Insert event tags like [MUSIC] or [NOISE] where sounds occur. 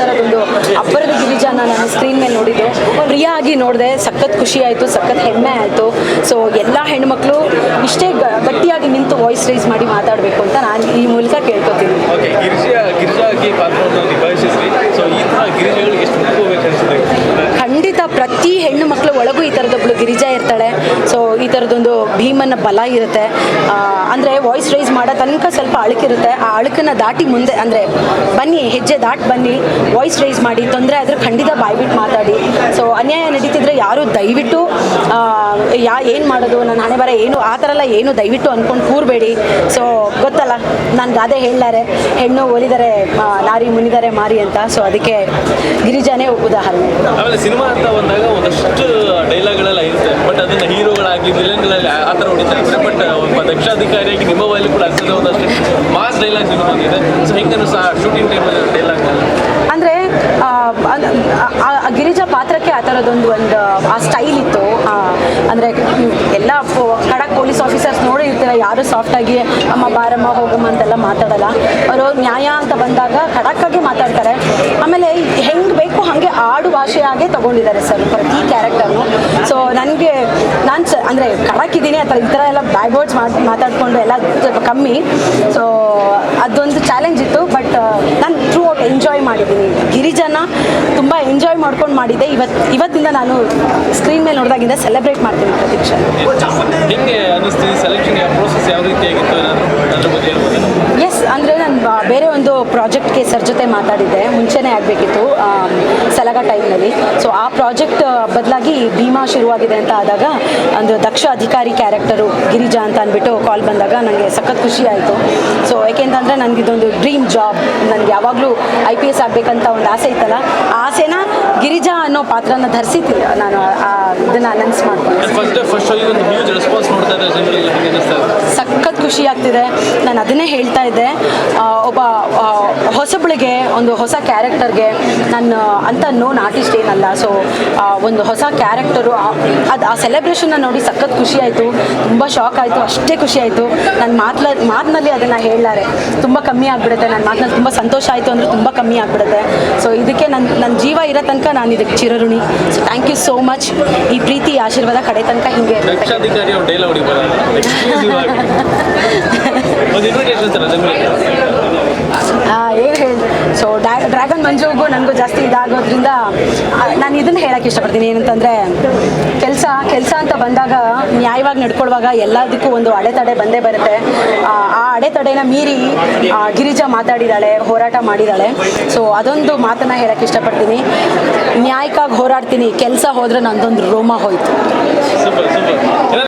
ಥರದೊಂದು ಅಬ್ಬರದ ಗಿರಿಜಾನ ನಾನು ಸ್ಕ್ರೀನ್ ಮೇಲೆ ನೋಡಿದ್ದು. ಪ್ರಿಯ ಆಗಿ ನೋಡಿದೆ ಸಖತ್ ಖುಷಿ ಆಯಿತು ಸಖತ್ ಹೆಮ್ಮೆ ಆಯಿತು. ಸೊ ಎಲ್ಲ ಹೆಣ್ಮಕ್ಳು ಇಷ್ಟೇ ಗಟ್ಟಿಯಾಗಿ ನಿಂತು ವಾಯ್ಸ್ ರೈಸ್ ಮಾಡಿ ಮಾತಾಡಬೇಕು ಅಂತ ನಾನು ಈ ಮೂಲಕ ಕೇಳ್ಕೊತೀನಿ. ಖಂಡಿತ ಪ್ರತಿ ಹೆಣ್ಣು ಮಕ್ಕಳ ಗಿರಿಜಾ ಇರ್ತಾಳೆ. ಸೊ ಈ ಥರದೊಂದು ಭೀಮನ ಬಲ ಇರುತ್ತೆ. ಅಂದರೆ ವಾಯ್ಸ್ ರೈಸ್ ಮಾಡೋ ತನಕ ಸ್ವಲ್ಪ ಅಳುಕಿರುತ್ತೆ ಆ ಅಳುಕನ್ನು ದಾಟಿ ಮುಂದೆ, ಅಂದರೆ ಬನ್ನಿ, ಹೆಜ್ಜೆ ದಾಟಿ ಬನ್ನಿ ವಾಯ್ಸ್ ರೈಸ್ ಮಾಡಿ, ತೊಂದರೆ ಆದರೆ ಖಂಡಿತ ಬಾಯ್ಬಿಟ್ಟು ಮಾತಾಡಿ. ಸೊ ಅನ್ಯಾಯ ನಡೀತಿದ್ರೆ ಯಾರು ದಯವಿಟ್ಟು ಯಾ, ಏನು ಮಾಡೋದು, ನನ್ನ ಹಣೆ ಬರ ಏನು, ಆ ಥರ ಎಲ್ಲ ಏನು ದಯವಿಟ್ಟು ಅಂದ್ಕೊಂಡು ಕೂರಬೇಡಿ. ಸೊ ಗೊತ್ತಲ್ಲ, ನಾನು ಗಾದೆ ಹೇಳ್ಲಾರೆ, ಹೆಣ್ಣು ಒಲಿದರೆ ನಾರಿ ಮುನಿದರೆ ಮಾರಿ ಅಂತ. ಸೊ ಅದಕ್ಕೆ ಗಿರಿಜಾನೇ ಉದಾಹರಣೆ. ಸಿನಿಮಾ ಅಂತ ಬಂದಾಗ ಒಂದಷ್ಟು ಡೈಲಾಗ್ಗಳ ಅದನ್ನ ಹೀರೋಗಳಾಗಲಿ ವಿಲನ್ಗಳಲ್ಲಿ ಆ ಥರ ಹೊಡಿತಾ ಇರ್ತಾರೆ ಬಟ್ ಒಬ್ಬ ದಕ್ಷಾಧಿಕಾರಿಯಾಗಿ ನಿಮ್ಮ ಬಾಯಲ್ಲಿ ಕೂಡ ಅರ್ಥದ ಒಂದಷ್ಟು ಮಾಸ್ ಡೈಲಾಗ್ಸ್ ಬಂದಿದೆ ಸೊ ಸಹ ಶೂಟಿಂಗ್ ಟೈಮಲ್ಲಿ ಡೈಲಾಗ್ ಅಂದರೆ ಗಿರಿಜಾ ಪಾತ್ರಕ್ಕೆ ಆ ಥರದೊಂದು ಒಂದು, ಆ ಸ್ಟೈಲ್ ಇತ್ತು. ಅಂದರೆ, ಎಲ್ಲ ಖಡಕ್ ಪೊಲೀಸ್ ಆಫೀಸರ್ಸ್ ನೋಡಿ ಇರ್ತಾರೆ, ಯಾರು ಸಾಫ್ಟಾಗಿ ಅಮ್ಮ, ಬಾರಮ್ಮ, ಹೋಗಮ್ಮ ಅಂತೆಲ್ಲ ಮಾತಾಡಲ್ಲ. ಅವರು ನ್ಯಾಯ ಅಂತ ಬಂದಾಗ ಖಡಕ್ಕಾಗಿ ಮಾತಾಡ್ತಾರೆ. ಆಮೇಲೆ, ಹೆಂಗೆ ಬೇಕು ಹಾಗೆ ಆಡು ಭಾಷೆಯಾಗೆ ತಗೊಂಡಿದ್ದಾರೆ ಸರ್ ಪ್ರತಿ ಕ್ಯಾರೆಕ್ಟರ್ನು ಸೊ ನನಗೆ ನಾನು ಚ ಅಂದರೆ ಕಳಕಿದ್ದೀನಿ ಆ ಥರ ಈ ಥರ ಎಲ್ಲ ಬ್ಯಾಡ್ ವರ್ಡ್ಸ್ ಮಾಡಿ ಮಾತಾಡಿಕೊಂಡು ಎಲ್ಲ ಸ್ವಲ್ಪ ಕಮ್ಮಿ. ಸೊ ಅದೊಂದು ಚಾಲೆಂಜ್ ಇತ್ತು ಬಟ್ ನಾನು ಥ್ರೂ ಔಟ್ ಎಂಜಾಯ್ ಮಾಡಿದ್ದೀನಿ. ಗಿರಿಜನ ತುಂಬ ಎಂಜಾಯ್ ಮಾಡ್ಕೊಂಡು ಮಾಡಿದ್ದೆ ಇವತ್ತು ಇವತ್ತಿಂದ ನಾನು ಸ್ಕ್ರೀನ್ ಮೇಲೆ ನೋಡಿದಾಗಿಂದ ಸೆಲೆಬ್ರೇಟ್ ಮಾಡ್ತೀನಿ ಪ್ರತೀಕ್ಷಾ. ಬೇರೆ ಒಂದು ಪ್ರಾಜೆಕ್ಟ್ಗೆ ಸರ್ ಜೊತೆ ಮಾತಾಡಿದ್ದೆ, ಮುಂಚೆನೇ ಆಗಬೇಕಿತ್ತು ಸಲಗ ಟೈಮ್ನಲ್ಲಿ. ಸೊ ಆ ಪ್ರಾಜೆಕ್ಟ್ ಬದಲಾಗಿ ಭೀಮಾ ಶುರುವಾಗಿದೆ ಅಂತ ಆದಾಗ ಒಂದು ದಕ್ಷ ಅಧಿಕಾರಿ ಕ್ಯಾರೆಕ್ಟರು ಗಿರಿಜಾ ಅಂತ ಅಂದ್ಬಿಟ್ಟು ಕಾಲ್ ಬಂದಾಗ ನನಗೆ ಸಖತ್ ಖುಷಿ ಆಯಿತು. ಸೊ ಯಾಕೆಂತಂದರೆ ನನಗೆ ಇದೊಂದು ಡ್ರೀಮ್ ಜಾಬ್. ನನಗೆ ಯಾವಾಗಲೂ ಐ ಪಿ ಎಸ್ ಆಗಬೇಕಂತ ಒಂದು ಆಸೆ ಇತ್ತಲ್ಲ, ಆ ಆಸೆನ ಗಿರಿಜಾ ಅನ್ನೋ ಪಾತ್ರನ ಧರಿಸಿ ನಾನು ಇದನ್ನು ಅನೌನ್ಸ್ ಮಾಡ್ತೀನಿ. ಸಖತ್ ಖುಷಿ ಆಗ್ತಿದೆ. ನಾನು ಅದನ್ನೇ ಹೇಳ್ತಾ ಇದ್ದೆ. ಒಬ್ಬ ಹೊಸಬಳಿಗೆ ಒಂದು ಹೊಸ ಕ್ಯಾರೆಕ್ಟರ್ಗೆ ನಾನು ಅಂತ ನೋನ್ ಆರ್ಟಿಸ್ಟ್ ಏನಲ್ಲ. ಸೊ ಒಂದು ಹೊಸ ಕ್ಯಾರೆಕ್ಟರು ಅದು ಆ ಸೆಲೆಬ್ರೇಷನ್ನ ನೋಡಿ ಸಖತ್ ಖುಷಿ ಆಯಿತು. ತುಂಬ ಶಾಕ್ ಆಯಿತು. ಅಷ್ಟೇ ಖುಷಿ ಆಯಿತು. ನನ್ನ ಮಾತ್ಲ ಮಾತಿನಲ್ಲಿ ಅದನ್ನು ಹೇಳಲಾರೆ. ತುಂಬ ಕಮ್ಮಿ ಆಗಿಬಿಡುತ್ತೆ. ನನ್ನ ಮಾತಿನಲ್ಲಿ ತುಂಬ ಸಂತೋಷ ಆಯಿತು ಅಂದರೆ ತುಂಬ ಕಮ್ಮಿ ಆಗಿಬಿಡುತ್ತೆ. ಸೊ ಇದಕ್ಕೆ ನನ್ನ ನನ್ನ ಜೀವ ಇರೋ ತನಕ ನಾನು ಇದಕ್ಕೆ ಚಿರಋಣಿ. So thank you so much ಈ ಪ್ರೀತಿ ಆಶೀರ್ವಾದ ಕಡೆ ತನಕ ಹಿಂಗೆ [LAUGHS] ಏನು ಹೇಳಿ ಸೊ ಡ್ರ್ಯಾಗನ್ ಮಂಜುಗೂ ನನಗೂ ಜಾಸ್ತಿ ಇದಾಗೋದ್ರಿಂದ ನಾನು ಇದನ್ನು ಹೇಳಕ್ಕೆ ಇಷ್ಟಪಡ್ತೀನಿ. ಏನಂತಂದರೆ ಕೆಲಸ ಕೆಲಸ ಅಂತ ಬಂದಾಗ ನ್ಯಾಯವಾಗಿ ನಡ್ಕೊಳ್ಳುವಾಗ ಎಲ್ಲದಕ್ಕೂ ಒಂದು ಅಡೆತಡೆ ಬಂದೇ ಬರುತ್ತೆ. ಆ ಅಡೆತಡೆನ ಮೀರಿ ಗಿರಿಜಾ ಮಾತಾಡಿದಾಳೆ ಹೋರಾಟ ಮಾಡಿದಾಳೆ. ಸೊ ಅದೊಂದು ಮಾತನ್ನು ಹೇಳಕ್ಕೆ ಇಷ್ಟಪಡ್ತೀನಿ. ನ್ಯಾಯಕ್ಕಾಗಿ ಹೋರಾಡ್ತೀನಿ. ಕೆಲಸ ಹೋದ್ರೆ ನಂದೊಂದು ರೋಮ ಹೋಯ್ತು.